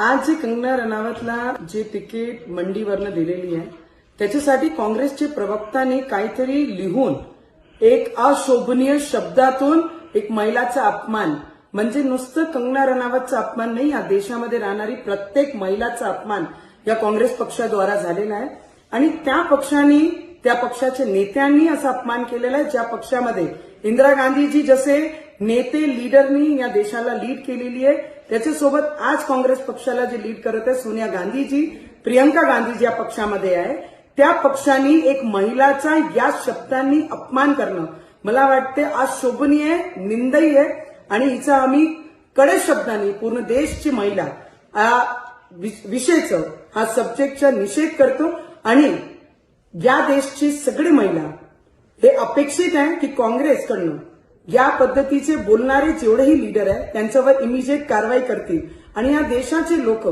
आज जे कंगना रनावतला जे तिकीट मंडीवरनं दिलेली आहे त्याच्यासाठी काँग्रेसचे प्रवक्तांनी काहीतरी लिहून एक अशोभनीय शब्दातून एक महिलाचा अपमान म्हणजे नुसतं कंगना रनावतचा अपमान नाही या देशामध्ये राहणारी प्रत्येक महिलाचा अपमान या काँग्रेस पक्षाद्वारा झालेला आहे. आणि त्या पक्षाने त्या पक्षाच्या नेत्यांनी असा अपमान केलेला आहे ज्या पक्षामध्ये इंदिरा गांधीजी जसे नेते लीडरनी या देशाला लीड केलेली आहे त्याच्यासोबत आज काँग्रेस पक्षाला जे लीड करत आहे सोनिया गांधीजी प्रियंका गांधीजी या पक्षामध्ये आहे. त्या पक्षांनी एक महिलाचा या शब्दांनी अपमान करणं मला वाटते आज शोभनीय निंदई आहे. आणि हिचा आम्ही कडे शब्दांनी पूर्ण देशची महिला वि- विषयचं हा सब्जेक्टचा निषेध करतो. आणि या देशची सगळी महिला हे अपेक्षित आहे की काँग्रेसकडनं या पद्धतीचे बोलणारे जेवढेही लीडर आहे त्यांच्यावर इमिजिएट कारवाई करतील. आणि या देशाचे लोक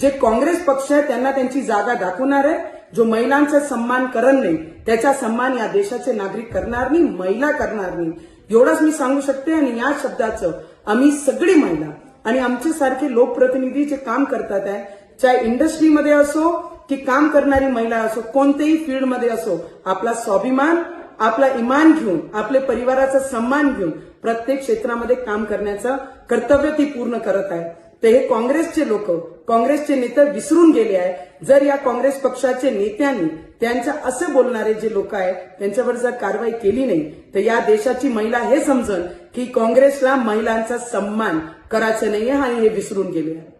जे काँग्रेस पक्ष आहे त्यांना त्यांची जागा दाखवणार आहे. जो महिलांचा सन्मान करत नाही त्याचा सन्मान या देशाचे नागरिक करणार नाही महिला करणार नाही. एवढंच मी सांगू शकते आणि या शब्दाचं आम्ही सगळी महिला आणि आमच्यासारखे लोकप्रतिनिधी जे काम करतात आहे चाहे इंडस्ट्रीमध्ये असो की काम करणारी महिला असो कोणत्याही फील्डमध्ये असो आपला स्वाभिमान आपला इमान घेऊन आपल्या परिवाराचा सन्मान घेऊन प्रत्येक क्षेत्रामध्ये काम करण्याचं कर्तव्य ती पूर्ण करत आहे. तर हे काँग्रेसचे लोक काँग्रेसचे नेते विसरून गेले आहे जर या काँग्रेस पक्षाचे नेत्यांनी त्यांच्या असे बोलणारे जे लोक आहेत त्यांच्यावर जर कारवाई केली नाही तर या देशाची महिला हे समजन की काँग्रेसला महिलांचा सन्मान करायचं नाहीये आणि हे विसरून गेले आहे